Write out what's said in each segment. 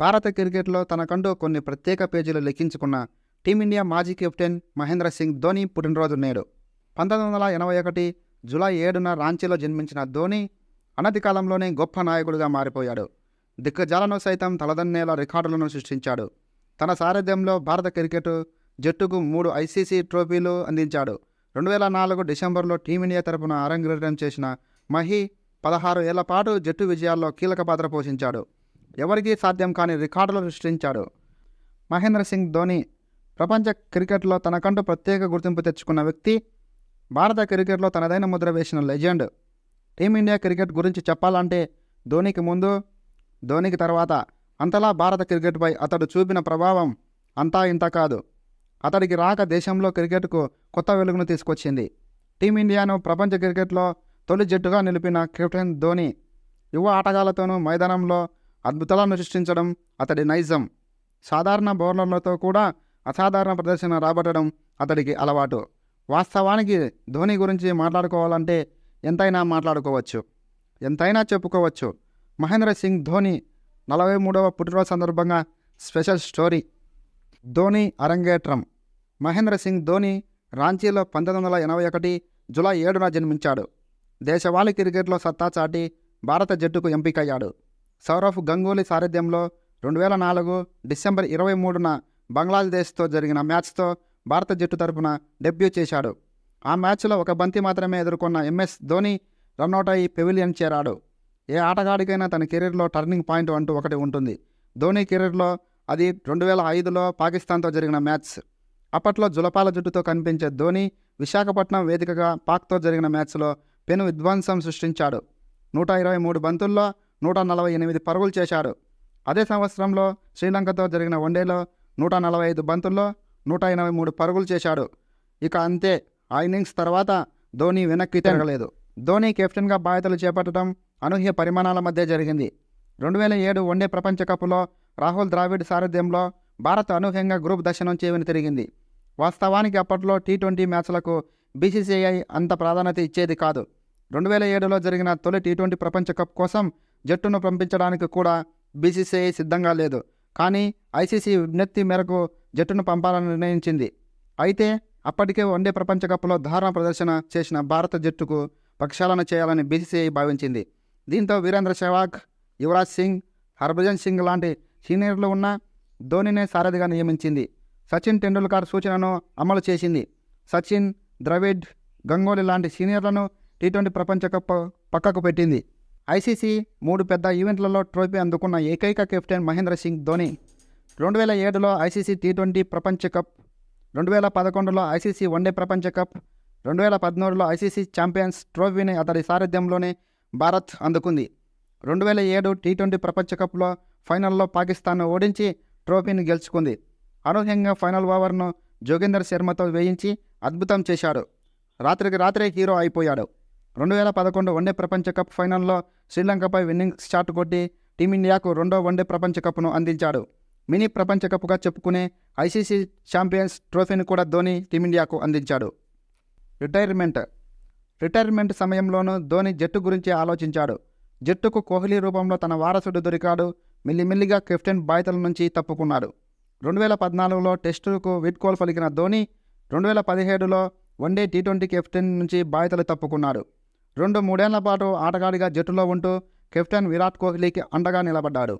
భారత క్రికెట్లో తనకంటూ కొన్ని ప్రత్యేక పేజీలు లిఖించుకున్న టీమిండియా మాజీ కెప్టెన్ మహేంద్ర సింగ్ ధోని పుట్టినరోజు నేడు. పంతొమ్మిది వందల ఎనభై ఒకటి జూలై ఏడున రాంచీలో జన్మించిన ధోని అనతి కాలంలోనే గొప్ప నాయకుడిగా మారిపోయాడు. దిగ్గజాలను సైతం తలదన్నేలా రికార్డులను సృష్టించాడు. తన సారథ్యంలో భారత క్రికెట్ జట్టుకు మూడు ఐసీసీ ట్రోఫీలు అందించాడు. రెండు వేల నాలుగు డిసెంబర్లో టీమిండియా తరపున అరంగేట్రం చేసిన మహి పదహారు ఏళ్ళ పాటు జట్టు విజయాల్లో కీలక పాత్ర పోషించాడు. ఎవరికీ సాధ్యం కాని రికార్డులు సృష్టించాడు. మహేంద్ర సింగ్ ధోని ప్రపంచ క్రికెట్లో తనకంటూ ప్రత్యేక గుర్తింపు తెచ్చుకున్న వ్యక్తి భారత క్రికెట్లో తనదైన ముద్ర వేసిన లెజెండ్. టీమిండియా క్రికెట్ గురించి చెప్పాలంటే ధోనికి ముందు ధోనికి తర్వాత అంతలా భారత క్రికెట్పై అతడు చూపిన ప్రభావం అంతా ఇంత కాదు. అతడికి రాక దేశంలో క్రికెట్కు కొత్త వెలుగును తీసుకొచ్చింది. టీమిండియాను ప్రపంచ క్రికెట్లో తొలి జట్టుగా నిలిపిన కెప్టెన్ ధోని యువ ఆటగాళ్ళతోనూ మైదానంలో అద్భుతాలను సృష్టించడం అతడి నైజం సాధారణ బౌలర్లతో కూడా అసాధారణ ప్రదర్శన రాబట్టడం అతడికి అలవాటు. వాస్తవానికి ధోని గురించి మాట్లాడుకోవాలంటే ఎంతైనా మాట్లాడుకోవచ్చు. ఎంతైనా చెప్పుకోవచ్చు. మహేంద్ర సింగ్ ధోని నలభై మూడవ పుట్టినరోజు సందర్భంగా స్పెషల్ స్టోరీ. ధోని అరంగేట్రం. మహేంద్ర సింగ్ ధోని రాంచీలో పంతొమ్మిది వందల ఎనభై ఒకటి జూలై ఏడున జన్మించాడు. దేశవాళీ క్రికెట్లో సత్తా చాటి భారత జట్టుకు ఎంపికయ్యాడు. సౌరవ్ గంగూలీ సారథ్యంలో రెండు వేల నాలుగు డిసెంబర్ ఇరవై మూడున బంగ్లాదేశ్తో జరిగిన మ్యాచ్తో భారత జట్టు తరపున డెబ్యూ చేశాడు. ఆ మ్యాచ్లో ఒక బంతి మాత్రమే ఎదుర్కొన్న ఎంఎస్ ధోని రన్అట్ అయి పెవిలియన్ చేరాడు. ఏ ఆటగాడికైనా తన కెరీర్లో టర్నింగ్ పాయింట్ అంటూ ఒకటి ఉంటుంది. ధోని కెరీర్లో అది రెండు వేల ఐదులో పాకిస్తాన్తో జరిగిన మ్యాచ్. అప్పట్లో జులపాల జట్టుతో కనిపించే ధోని విశాఖపట్నం వేదికగా పాక్తో జరిగిన మ్యాచ్లో పెను విధ్వంసం సృష్టించాడు. నూట ఇరవై మూడు బంతుల్లో నూట నలభై ఎనిమిది పరుగులు చేశాడు. అదే సంవత్సరంలో శ్రీలంకతో జరిగిన వన్డేలో నూట నలభై ఐదు బంతుల్లో నూట ఎనభై మూడు పరుగులు చేశాడు. ఇక అంతే ఆ ఇన్నింగ్స్ తర్వాత ధోని వెనక్కి తిరగలేదు. ధోని కెప్టెన్గా బాధ్యతలు చేపట్టడం అనూహ్య పరిమాణాల మధ్య జరిగింది. రెండు వేల ఏడు వన్డే ప్రపంచ కప్లో రాహుల్ ద్రావిడ్ సారథ్యంలో భారత్ అనూహ్యంగా గ్రూప్ దశ నుంచి వెనుతిరిగింది వాస్తవానికి అప్పట్లో టీ ట్వంటీ మ్యాచ్లకు బీసీసీఐ అంత ప్రాధాన్యత ఇచ్చేది కాదు. రెండు వేల ఏడులో జరిగిన తొలి టీ ట్వంటీ ప్రపంచ కప్ కోసం జట్టును పంపించడానికి కూడా బీసీసీఐ సిద్ధంగా లేదు. కానీ ఐసీసీ విజ్ఞప్తి మేరకు జట్టును పంపాలని నిర్ణయించింది. అయితే అప్పటికే వన్డే ప్రపంచ కప్లో దారుణ ప్రదర్శన చేసిన భారత జట్టుకు ప్రక్షాళన చేయాలని బీసీసీఐ భావించింది. దీంతో వీరేంద్ర సెహ్వాగ్ యువరాజ్ సింగ్ హర్భజన్ సింగ్ లాంటి సీనియర్లు ఉన్న ధోనినే సారథిగా నియమించింది. సచిన్ టెండూల్కర్ సూచనను అమలు చేసింది. సచిన్ ద్రవిడ్ గంగోలీ లాంటి సీనియర్లను టీ ట్వంటీ ప్రపంచ కప్ పక్కకు పెట్టింది. ఐసీసీ మూడు పెద్ద ఈవెంట్లలో ట్రోఫీ అందుకున్న ఏకైక కెప్టెన్ మహేంద్ర సింగ్ ధోని. రెండు వేల ఏడులో ఐసీసీ టీ ట్వంటీ ప్రపంచ కప్ రెండు వేల పదకొండులో ఐసీసీ వన్డే ప్రపంచ కప్ రెండు వేల పద్నాలుగులో ఐసీసీ ఛాంపియన్స్ ట్రోఫీని అతడి సారథ్యంలోనే భారత్ అందుకుంది. రెండు వేల ఏడు టీ ట్వంటీ ప్రపంచ కప్లో ఫైనల్లో పాకిస్తాన్ను ఓడించి ట్రోఫీని గెలుచుకుంది. అనూహ్యంగా ఫైనల్ ఓవర్ను జోగేందర్ శర్మతో వేయించి అద్భుతం చేశాడు. రాత్రికి రాత్రే హీరో అయిపోయాడు. రెండు వేల పదకొండు వన్డే ప్రపంచ కప్ ఫైనల్లో శ్రీలంకపై విన్నింగ్ షాట్ కొట్టి టీమిండియాకు రెండో వన్డే ప్రపంచ కప్ను అందించాడు. మినీ ప్రపంచ కప్గా చెప్పుకునే ఐసీసీ ఛాంపియన్స్ ట్రోఫీని కూడా ధోని టీమిండియాకు అందించాడు. రిటైర్మెంట్. రిటైర్మెంట్ సమయంలోనూ ధోని జట్టు గురించి ఆలోచించాడు. జట్టుకు కోహ్లీ రూపంలో తన వారసుడు దొరికాడు. మిల్లిమిల్లిగా కెప్టెన్ బాధ్యతల నుంచి తప్పుకున్నాడు. రెండు వేల పద్నాలుగులో టెస్టుకు వీడ్కోలు పలికిన ధోని రెండు వేల పదిహేడులో వన్డే టీ ట్వంటీ కెప్టెన్ నుంచి బాధ్యతలు తప్పుకున్నాడు. రెండు మూడేళ్ళ పాటు ఆటగాడిగా జట్టులో ఉంటూ కెప్టెన్ విరాట్ కోహ్లీకి అండగా నిలబడ్డాడు.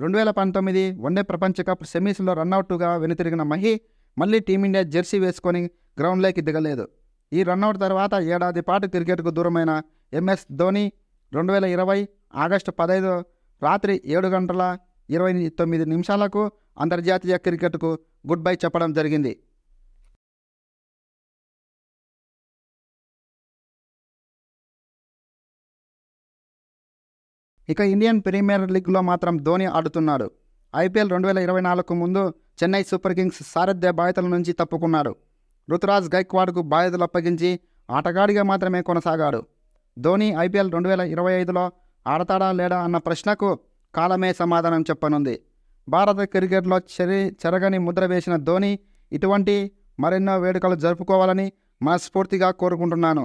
రెండు వేల పంతొమ్మిది వన్డే ప్రపంచ కప్ సెమీస్లో రన్అట్గా వెనుతిరిగిన మహి మళ్ళీ టీమిండియా జెర్సీ వేసుకొని గ్రౌండ్లోకి దిగలేదు. ఈ రన్అట్ తర్వాత ఏడాది పాటు క్రికెట్కు దూరమైన ఎంఎస్ ధోని రెండు వేల ఇరవై ఆగస్టు పదహైదు రాత్రి ఏడు గంటల ఇరవై తొమ్మిది నిమిషాలకు అంతర్జాతీయ క్రికెట్కు గుడ్ బై చెప్పడం జరిగింది. ఇక ఇండియన్ ప్రీమియర్ లీగ్లో మాత్రం ధోని ఆడుతున్నాడు. ఐపీఎల్ రెండు వేల ఇరవై నాలుగుకు ముందు చెన్నై సూపర్ కింగ్స్ సారథ్య బాధ్యతల నుంచి తప్పుకున్నాడు రుతురాజ్ గైక్వాడ్కు బాధ్యతలు అప్పగించి ఆటగాడిగా మాత్రమే కొనసాగాడు. ధోని ఐపీఎల్ రెండు వేల ఇరవై ఐదులో ఆడతాడా లేడా అన్న ప్రశ్నకు కాలమే సమాధానం చెప్పనుంది. భారత క్రికెట్లో చెరి చెరగని ముద్ర వేసిన ధోని ఇటువంటి మరెన్నో వేడుకలు జరుపుకోవాలని మనస్ఫూర్తిగా కోరుకుంటున్నాను.